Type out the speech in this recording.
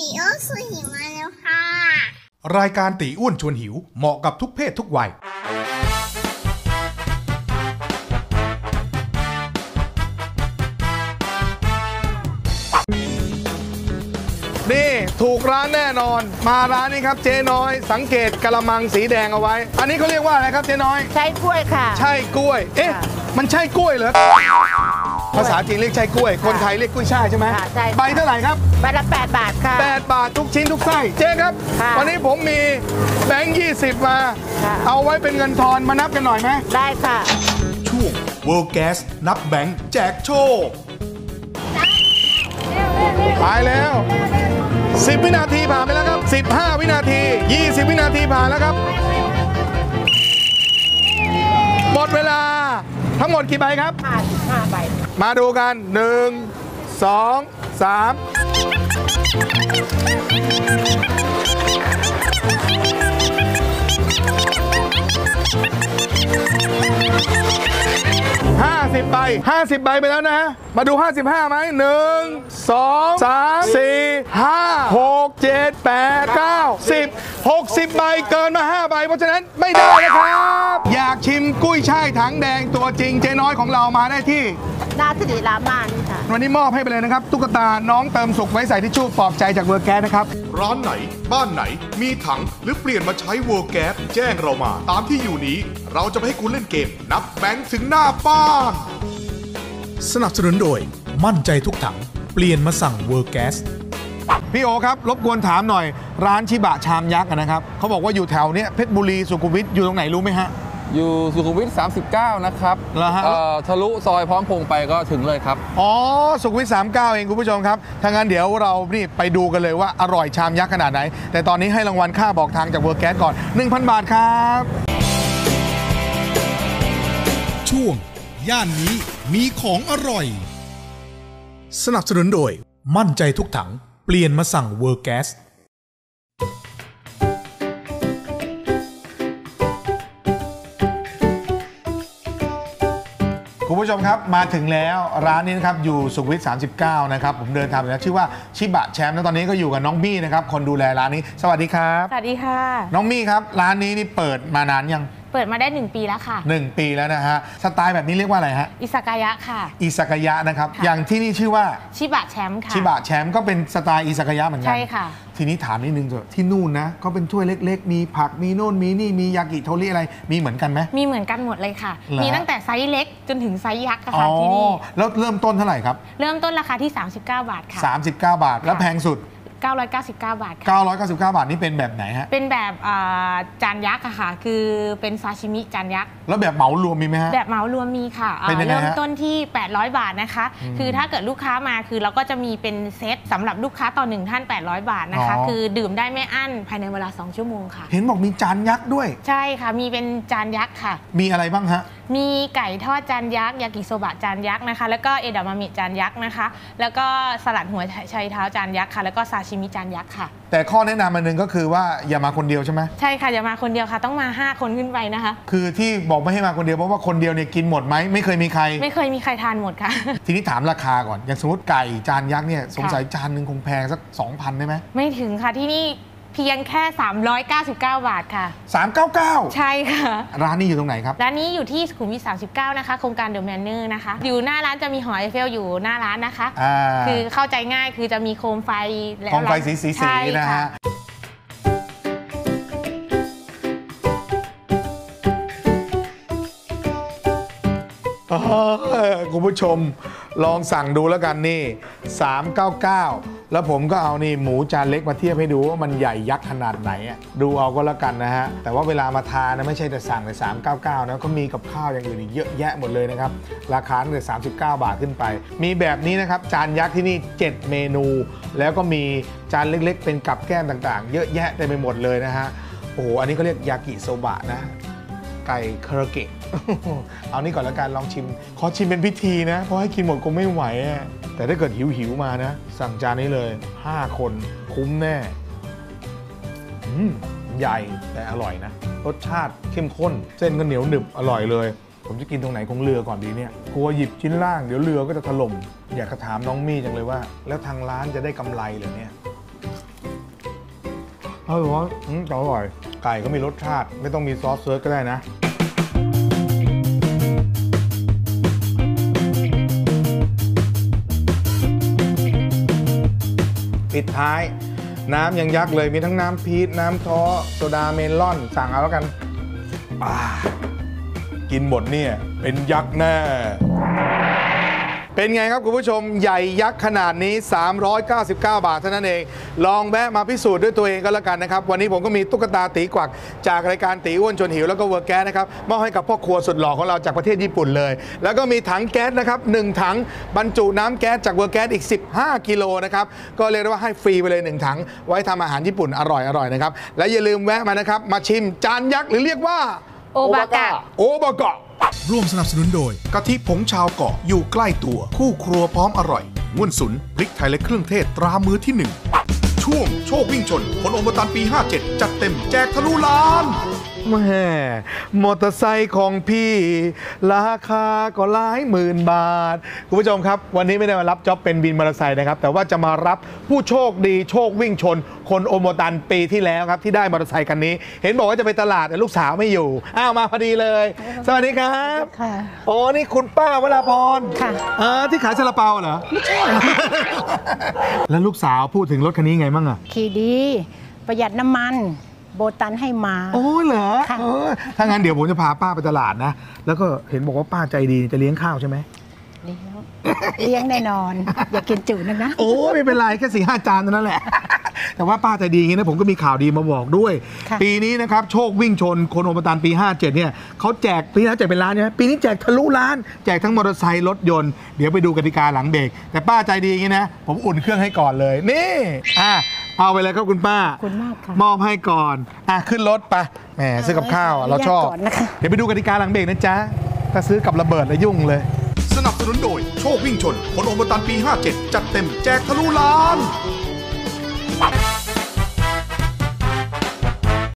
ตีโอสุหิวมาแล้วค่ะ รายการตีอ้วนชวนหิวเหมาะกับทุกเพศทุกวัย นี่ถูกร้านแน่นอน มาร้านนี้ครับเจ๊น้อย สังเกตกระมังสีแดงเอาไว้ อันนี้เขาเรียกว่าอะไรครับเจ๊น้อย ใช้กล้วยค่ะ ใช่กล้วย เอ๊ะค่ะมันใช่กล้วยเหรอ ภาษาจีนเรียกใช่กล้วย คนไทยเรียกกุ้ยช่ายใช่ไหมค่ะใช่ใบเท่าไหร่ครับ ใบละ8บาทค่ะ 8 บาททุกชิ้นทุกไส้เจ๊ครับ ค่ะวันนี้ผมมีแบงค์20 มา ค่ะ เอาไว้เป็นเงินทอนมานับกันหน่อยไหมได้ค่ะ ช่วง World Gas นับแบงค์แจกโชค ไปแล้ว 10 วินาทีผ่านไปแล้วครับ 15 วินาที 20 วินาทีผ่านแล้วครับ หมดเวลา ทั้งหมดกี่ใบครับ 55ใบมาดูกัน 1 2 3ห้าสิบใบห้าสิบใบไปแล้วนะ มาดู 55ไหมหนึ่งสองสามสี่ ห้าหกเจ็ดแปดเก้าสิบหกสิบใบเกินมา 5 ใบ เพราะฉะนั้นไม่ได้นะครับ อยากชิมกุ้ยช่ายถังแดงตัวจริงเจ๊น้อยของเรามาได้ที่หน้าสิริรามานี่ค่ะ วันนี้มอบให้ไปเลยนะครับ ตุ๊กตาน้องเติมสุขไว้ใส่ทิชชู่ปลอบใจจากเวอร์แก๊สนะครับ ร้านไหน บ้านไหน มีถังหรือเปลี่ยนมาใช้เวอร์แก๊สแจ้งเรามา ตามที่อยู่นี้ เราจะไปให้คุณเล่นเกม นับแบงค์ถึงหน้าบ้าน สนับสนุนโดย มั่นใจทุกถัง เปลี่ยนมาสั่งเวอร์แก๊ส พี่โอครับ รบกวนถามหน่อย ร้านชิบะชามยักษ์อะนะครับเขาบอกว่าอยู่แถวเนี้ยเพชรบุรีสุขุมวิทอยู่ตรงไหนรู้ไหมฮะ อยู่สุขุมวิท39 นะครับเหรอฮะ เอ่อทะลุซอยพร้อมพงษ์ไปก็ถึงเลยครับ อ๋อ สุขุมวิท39 เองคุณผู้ชมครับถ้างั้นเดี๋ยวเรานี่ไปดูกันเลยว่าอร่อยชามยักษ์ขนาดไหน แต่ตอนนี้ให้รางวัลค่าบอกทางจากเวอร์แก๊สก่อน 1,000 บาทครับ ช่วง ย่านนี้มีของอร่อย สนับสนุนโดย มั่นใจทุกถัง เปลี่ยนมาสั่งเวอร์แก๊สคุณผู้ชมครับ มาถึงแล้วร้านนี้นะครับอยู่สุขุมวิท39 นะครับ ผมเดินทางไปแล้วชื่อว่าชิบะแชมป์แล้วตอนนี้ก็อยู่กับน้องมี่นะครับ คนดูแลร้านนี้ สวัสดีครับ สวัสดีค่ะ น้องมี่ครับ ร้านนี้นี่เปิดมานานยัง เปิดมาได้ 1 ปีแล้วค่ะ 1 ปีแล้วนะฮะ สไตล์แบบนี้เรียกว่าอะไรฮะ อิสากายะค่ะ อิสกายะนะครับค่ะอย่างที่นี่ชื่อว่าชิบะแชมป์ค่ะ ชิบะแชมป์ก็เป็นสไตล์อิสกายะเหมือนกัใช่ค่ะ ทีนี้ถามนิดนึงเถอะที่นู่นนะก็เป็นถ้วยเล็ก ๆ มีผักมีโน่นมีนี่มียากิโทริอะไรมีเหมือนกันไหม มีเหมือนกันหมดเลยค่ะ เหรอ มีตั้งแต่ไซส์เล็กจนถึงไซส์ยักษ์อะอ๋อค่ะที่นี่ แล้วเริ่มต้นเท่าไหร่ครับ เริ่มต้นราคาที่ 39 บาทค่ะ 39 บาทแล้วแพงสุด 999 บาทค่ะ999 บาทนี่เป็นแบบไหนฮะ เป็นแบบอ่าจานยักษ์อะค่ะ คือเป็นซาชิมิจานยักษ์ แล้วแบบเหมารวมมีไหมฮะ แบบเหมารวมมีค่ะอ่าเป็นยังไงฮะเริ่มต้นที่ 800 บาทนะคะ คือถ้าเกิดลูกค้ามาคือเราก็จะมีเป็นเซตสำหรับลูกค้าต่อหนึ่งท่าน 800 บาทนะคะ อ๋อ คือดื่มได้ไม่อั้นภายในเวลา 2 ชั่วโมงค่ะ เห็นบอกมีจานยักษ์ด้วย ใช่ค่ะ มีเป็นจานยักษ์ค่ะ มีอะไรบ้างฮะ มีไก่ทอดจานยักษ์ยากิโซบะจานยักษ์นะคะ แล้วก็เอดามามิจานยักษ์นะคะ แล้วก็สลัดหัวไชเท้าจานยักษ์ค่ะ แล้วก็ซาชิมิจานยักษ์ค่ะแต่ข้อแนะนำอันหนึ่งก็คือว่าอย่ามาคนเดียวใช่ไหมใช่ค่ะอย่ามาคนเดียวค่ะ ต้องมา 5 คนขึ้นไปนะคะ คือที่บอกไม่ให้มาคนเดียวเพราะว่าคนเดียวเนี่ยกินหมดไหมไม่เคยมีใคร ไม่เคยมีใครทานหมดค่ะ ทีนี้ถามราคาก่อนอย่างสมมติไก่จานยักษ์เนี่ยสงสัยจานหนึ่งคงแพงสัก2,000ได้ไหมไม่ถึงค่ะที่นี่ เพียงแค่ 399 บาทค่ะ 399 ใช่ค่ะ ร้านนี้อยู่ตรงไหนครับ ร้านนี้อยู่ที่สุขุมวิท 39 นะคะ โครงการเดอะแมนเนอร์นะคะ อยู่หน้าร้านจะมีหอไอเฟลอยู่หน้าร้านนะคะอ่าคือเข้าใจง่ายคือจะมีโคมไฟและกองไฟสีสีสีใช่นะค่ฮะเออคุณผู้ชมลองสั่งดูแล้วกันนี่ 399 แล้วผมก็เอานี่หมูจานเล็กมาเทียบให้ดูว่ามันใหญ่ยักษ์ขนาดไหนอะดูเอาก็แล้วกันนะฮะ แต่ว่าเวลามาทานนะไม่ใช่แต่สั่งแต่399นะก็มีกับข้าวอย่างอื่นอีกเยอะแยะหมดเลยนะครับ ราคาตั้งแต่39 บาทขึ้นไป มีแบบนี้นะครับ จานยักษ์ที่นี่ 7 เมนู แล้วก็มีจานเล็กๆ เป็นกับแก้มต่างๆ เยอะแยะเต็มไปหมดเลยนะฮะโอ้โหอันนี้เขาเรียกยากิโซบะนะไก่คาราเกะ เอานี่ก่อนแล้วกันลองชิม ขอชิมเป็นพิธีนะ เพราะให้กินหมดคงไม่ไหวอะแต่ถ้าเกิดหิวหิวๆมานะ สั่งจานนี้เลย 5 คนคุ้มแน่อืมใหญ่แต่อร่อยนะ รสชาติเข้มข้น เส้นก็เหนียวหนึบอร่อยเลย ผมจะกินตรงไหนของเรือก่อนดีเนี่ยกลัวหยิบชิ้นล่างเดี๋ยวเรือก็จะถล่มอยากจะถามน้องมี่จังเลยว่า แล้วทางร้านจะได้กำไรเหรอเนี่ยเออว่าอืมแต่อร่อย ไก่ก็มีรสชาติ ไม่ต้องมีซอสเซิร์ชก็ได้นะ ปิดท้าย น้ำยังยักษ์เลยมีทั้งน้ำพีชน้ำท้อโซดาเมลอน สั่งเอาแล้วกันกินหมดเนี่ย เป็นยักษ์แน่ เป็นไงครับคุณผู้ชมใหญ่ยักษ์ขนาดนี้ 399 บาทเท่านั้นเอง ลองแวะมาพิสูจน์ด้วยตัวเองก็แล้วกันนะครับ วันนี้ผมก็มีตุ๊กตาตีกวัก จากรายการตีอ้วนชวนหิวแล้วก็เวอร์แก๊สนะครับมอบให้กับพ่อครัวสุดหล่อของเราจากประเทศญี่ปุ่นเลย แล้วก็มีถังแก๊สนะครับหนึ่งถังบรรจุน้ำแก๊สจากเวอร์แก๊สอีก 15 กิโลนะครับก็เรียกได้ว่าให้ฟรีไปเลยหนึ่งถัง ไว้ทำอาหารญี่ปุ่นอร่อยๆนะครับและอย่าลืมแวะมานะครับมาชิมจานยักษ์หรือเรียกว่าโอบากะโอบะเกาะ ร่วมสนับสนุนโดยกะทิผงชาวเกาะอยู่ใกล้ตัว คู่ครัวพร้อมอร่อยง่วนสุนพริกไทยและเครื่องเทศตรามือที่หนึ่งช่วงโชควิ่งชนผลอมตันปี 57 จัดเต็มแจกทะลุล้าน แม่มอเตอร์ไซค์ของพี่ ราคาก็หลายหมื่นบาท คุณผู้ชมครับ วันนี้ไม่ได้มารับจ็อบเป็นบินมอเตอร์ไซค์นะครับ แต่ว่าจะมารับผู้โชคดีโชควิ่งชน คนโอโมตันปีที่แล้วครับ ที่ได้มอเตอร์ไซค์คันนี้ เห็นบอกว่าจะไปตลาดแต่ลูกสาวไม่อยู่ อ้าวมาพอดีเลย สวัสดีครับค่ะโอ้นี่คุณป้าวราพรค่ะอ่าที่ขายซาลาเปาเหรอไม่ใช่แล้วลูกสาวพูดถึงรถคันนี้ไงบ้างอะขี่ดี ประหยัดน้ำมัน โบตันให้มา โอ้เหรอค่ะเออถ้างั้นเดี๋ยวผมจะพาป้าไปตลาดนะ แล้วก็เห็นบอกว่าป้าใจดีจะเลี้ยงข้าวใช่ไหม เลี้ยงเลี้ยงแน่นอน อย่ากินจุนะนะ โอ้ไม่เป็นไรแค่สี่ห้าจานเท่านั้นแหละ แต่ว่าป้าใจดีอย่างนี้นะผมก็มีข่าวดีมาบอกด้วย ค่ะ ปีนี้นะครับโชควิ่งชนคนโอมตานปี 57 เนี่ยเขาแจกปีที่แล้วแจกเป็นล้านใช่ไหมปีนี้แจกทะลุล้าน แจกทั้งมอเตอร์ไซค์รถยนต์เดี๋ยวไปดูกติกาหลังเบรกแต่ป้าใจดีอย่างนี้นะ ผมอุ่นเครื่องให้ก่อนเลยนี่อะ เอาไปเลยครับคุณป้า ขอบคุณมากค่ะ มอบให้ก่อน อะขึ้นรถไปแหมซื้อกับข้าวอะเราชอบ ขออนุญาตก่อนนะคะ เดี๋ยวไปดูกติกาหลังเบรกนะจ๊ะ ถ้าซื้อกับระเบิดแล้วยุ่งเลย สนับสนุนโดย โชควิ่งชน ผลโอมตันปี 57 จัดเต็มแจกทะลุล้าน